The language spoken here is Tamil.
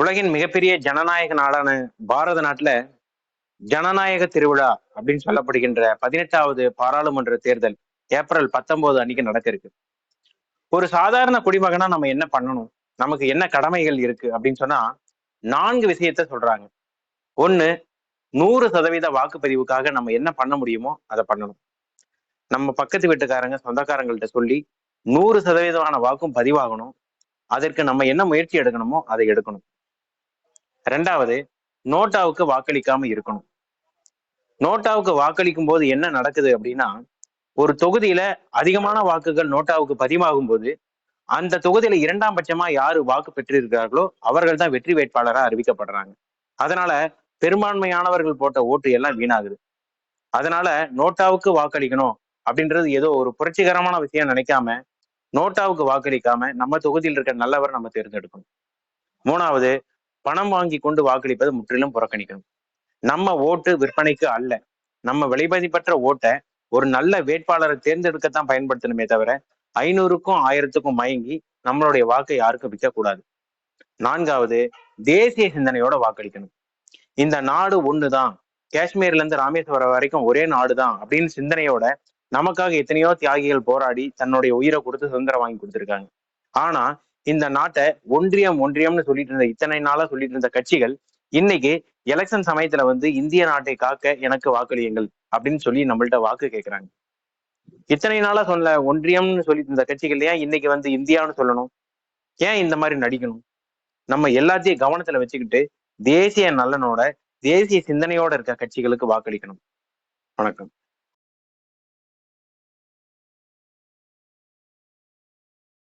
உலகின் மிகப்பெரிய ஜனநாயக நாடான பாரத நாட்டுல ஜனநாயக திருவிழா அப்படின்னு சொல்லப்படுகின்ற பதினெட்டாவது பாராளுமன்ற தேர்தல் ஏப்ரல் பத்தொன்பது அன்னைக்கு நடக்க இருக்கு. ஒரு சாதாரண குடிமகனா நம்ம என்ன பண்ணணும்? நமக்கு என்ன கடமைகள் இருக்கு? அப்படின்னு சொன்னா நான்கு விஷயத்த சொல்றாங்க. ஒண்ணு நூறு சதவீத வாக்குப்பதிவுக்காக நம்ம என்ன பண்ண முடியுமோ அதை பண்ணணும். நம்ம பக்கத்து வீட்டுக்காரங்க சொந்தக்காரங்கள்ட்ட சொல்லி நூறு சதவீதமான வாக்கும் பதிவாகணும். அதற்கு நம்ம என்ன முயற்சி எடுக்கணுமோ அதை எடுக்கணும். ரெண்டாவது நோட்டாவுக்கு வாக்களிக்காம இருக்கணும். நோட்டாவுக்கு வாக்களிக்கும் போது என்ன நடக்குது அப்படின்னா ஒரு தொகுதியில அதிகமான வாக்குகள் நோட்டாவுக்கு பதிவாகும் போது அந்த தொகுதியில இரண்டாம் பட்சமா யாரு வாக்கு பெற்றிருக்கிறார்களோ அவர்கள் தான் வெற்றி வேட்பாளராக அறிவிக்கப்படுறாங்க. அதனால பெரும்பான்மையானவர்கள் போட்ட ஓட்டு எல்லாம் வீணாகுது. அதனால நோட்டாவுக்கு வாக்களிக்கணும் அப்படின்றது ஏதோ ஒரு புரட்சிகரமான விஷயம் நினைக்காம நோட்டாவுக்கு வாக்களிக்காம நம்ம தொகுதியில் இருக்க நல்லவர் நம்ம தேர்ந்தெடுக்கணும். மூணாவது பணம் வாங்கி கொண்டு வாக்களிப்பது முற்றிலும் புறக்கணிக்கணும். நம்ம ஓட்டு விற்பனைக்கு அல்ல. நம்ம விலைமதிப்பற்ற ஓட்டை ஒரு நல்ல வேட்பாளரை தேர்ந்தெடுக்கத்தான் பயன்படுத்தணுமே தவிர ஐநூறுக்கும் ஆயிரத்துக்கும் மயங்கி நம்மளுடைய வாக்கை யாருக்கும் விற்கக்கூடாது. நான்காவது தேசிய சிந்தனையோட வாக்களிக்கணும். இந்த நாடு ஒண்ணுதான். காஷ்மீர்ல இருந்து ராமேஸ்வரம் வரைக்கும் ஒரே நாடுதான் அப்படின்னு சிந்தனையோட நமக்காக எத்தனையோ தியாகிகள் போராடி தன்னுடைய உயிரை கொடுத்து சுதந்திரம் வாங்கி கொடுத்துருக்காங்க. ஆனா இந்த நாட்டை ஒன்றியம் ஒன்றியம்னு சொல்லிட்டு இருந்த இத்தனை நாளா சொல்லிட்டு இருந்த கட்சிகள் இன்னைக்கு எலெக்ஷன் சமயத்துல வந்து இந்திய நாட்டை காக்க எனக்கு வாக்களியுங்கள் அப்படின்னு சொல்லி நம்மள்ட்ட வாக்கு கேட்கிறாங்க இத்தனை நாளா சொல்ல ஒன்றியம்னு சொல்லிட்டு இருந்த கட்சிகள் ஏன் இன்னைக்கு வந்து இந்தியான்னு சொல்லணும்? ஏன் இந்த மாதிரி நடிக்கணும்? நம்ம எல்லாத்தையும் கவனத்துல வச்சுக்கிட்டு தேசிய நலனோட தேசிய சிந்தனையோட இருக்க கட்சிகளுக்கு வாக்களிக்கணும். வணக்கம்.